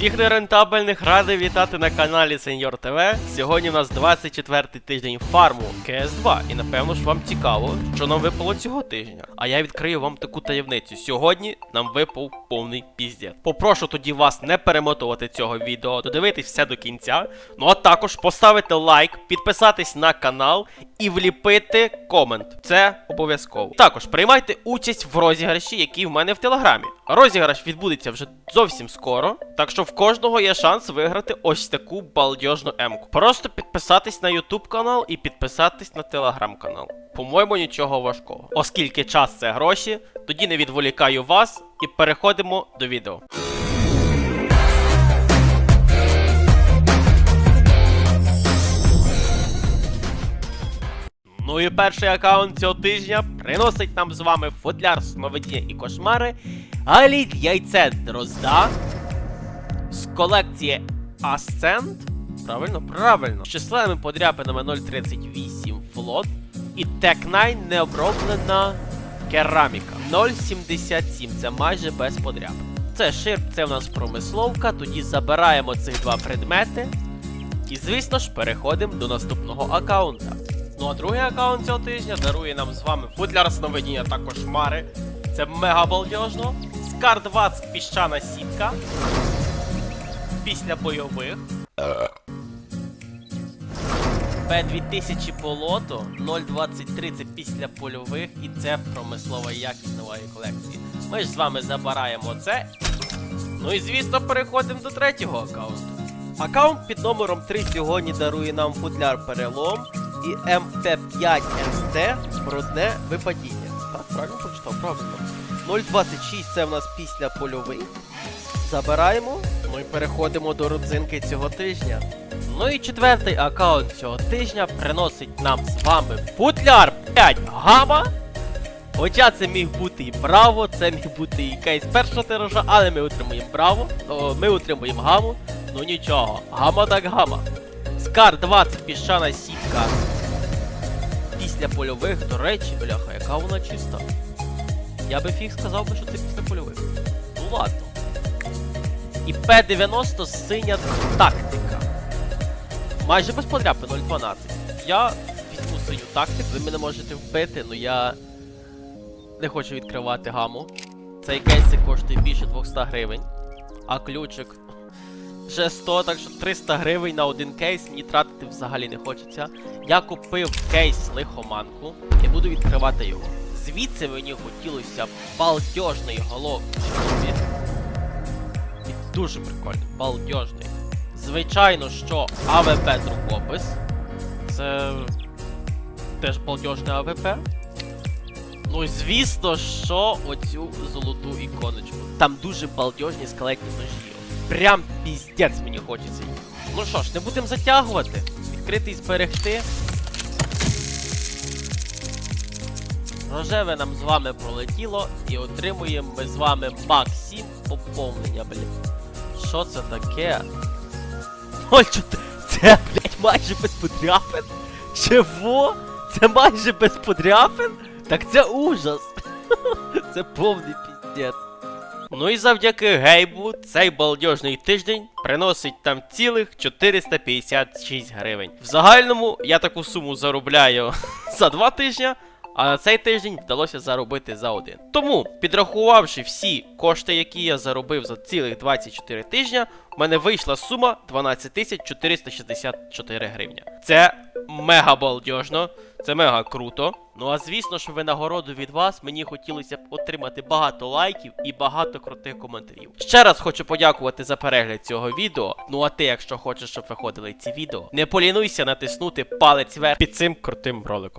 Всіх нерентабельних радий вітати на каналі Сеньор ТВ. Сьогодні у нас 24-й тиждень фарму КС2. І напевно ж вам цікаво, що нам випало цього тижня. А я відкрию вам таку таємницю. Сьогодні нам випав повний піздець. Попрошу тоді вас не перемотувати цього відео, додивитись все до кінця. Ну а також поставити лайк, підписатись на канал і вліпити комент. Це обов'язково. Також приймайте участь в розіграші, який в мене в телеграмі. Розіграш відбудеться вже зовсім скоро, так що в кожного є шанс виграти ось таку балдежну емку. Просто підписатись на YouTube канал і підписатись на телеграм канал. По-моєму, нічого важкого. Оскільки час це гроші, тоді не відволікаю вас і переходимо до відео. Ну і перший аккаунт цього тижня приносить нам з вами футляр сновидіння і кошмари, Аліт яйце Дрозда з колекції Ascent. Правильно, правильно. З численними подряпинами 038 флот і Tech 9 необроблена кераміка 0,77. Це майже без подряпин. Це ширп, це в нас промисловка. Тоді забираємо цих два предмети. І, звісно ж, переходимо до наступного аккаунта. Ну а другий аккаунт цього тижня дарує нам з вами футляр сновидіння та кошмари. Це мега балдежно. 20 піщана сітка. Після бойових. П2000 болото 0.23 це після польових і це промислова якість нової колекції. Ми ж з вами забираємо це. Ну і звісно, переходимо до третього аккаунту. Аккаунт під номером 3 сьогодні дарує нам футляр перелом і МТ5СТ брудне випадіння. Так, правильно прочитав, правильно. 0.26 це в нас після польових. Забираємо. Ну і переходимо до родзинки цього тижня. Ну і четвертий аккаунт цього тижня приносить нам з вами футляр 5 гама. Хоча це міг бути і браво, це міг бути і кейс першого тиража, але ми отримуємо браво, о, ми отримуємо гаму. Ну нічого, гама так гама. Скар 20 піщана сітка. Після польових, до речі, бляха, яка вона чиста. Я би фіг сказав би, що це після польових. Ну ладно. І П-90 синя тактика. Майже без подряпи 0.12. Я візьму синю тактику, ви мене можете вбити, але я не хочу відкривати гаму. Цей кейсик коштує більше 200 гривень. А ключик вже 100, так що 300 гривень на один кейс мені тратити взагалі не хочеться. Я купив кейс лихоманку і буду відкривати його. Звідси мені хотілося балдежної головки. Він, він дуже прикольний, балдежний. Звичайно, що АВП Друкопис. Це теж балдежне АВП. Ну і звісно, що оцю золоту іконочку. Там дуже балдежні скелетні ножі. Прям піздець мені хочеться. Ну що ж, не будемо затягувати. Відкрити і зберегти. Рожеве нам з вами пролетіло і отримуємо ми з вами бак 7 поповнення, блін. Що це таке? Ой, що це? Це, блядь, майже без подряпин? Чого? Це майже без подряпин? Так це ужас. Це повний піздець. Ну і завдяки гейбу цей балдежний тиждень приносить там цілих 456 гривень. В загальному я таку суму заробляю за два тижні, а на цей тиждень вдалося заробити за один. Тому, підрахувавши всі кошти, які я заробив за цілих 24 тижня, в мене вийшла сума 12 464 гривня. Це мега балдежно, це мега круто. Ну а звісно ж, винагороду від вас мені хотілося б отримати багато лайків і багато крутих коментарів. Ще раз хочу подякувати за перегляд цього відео. Ну а ти, якщо хочеш, щоб виходили ці відео, не полінуйся натиснути палець вверх під цим крутим роликом.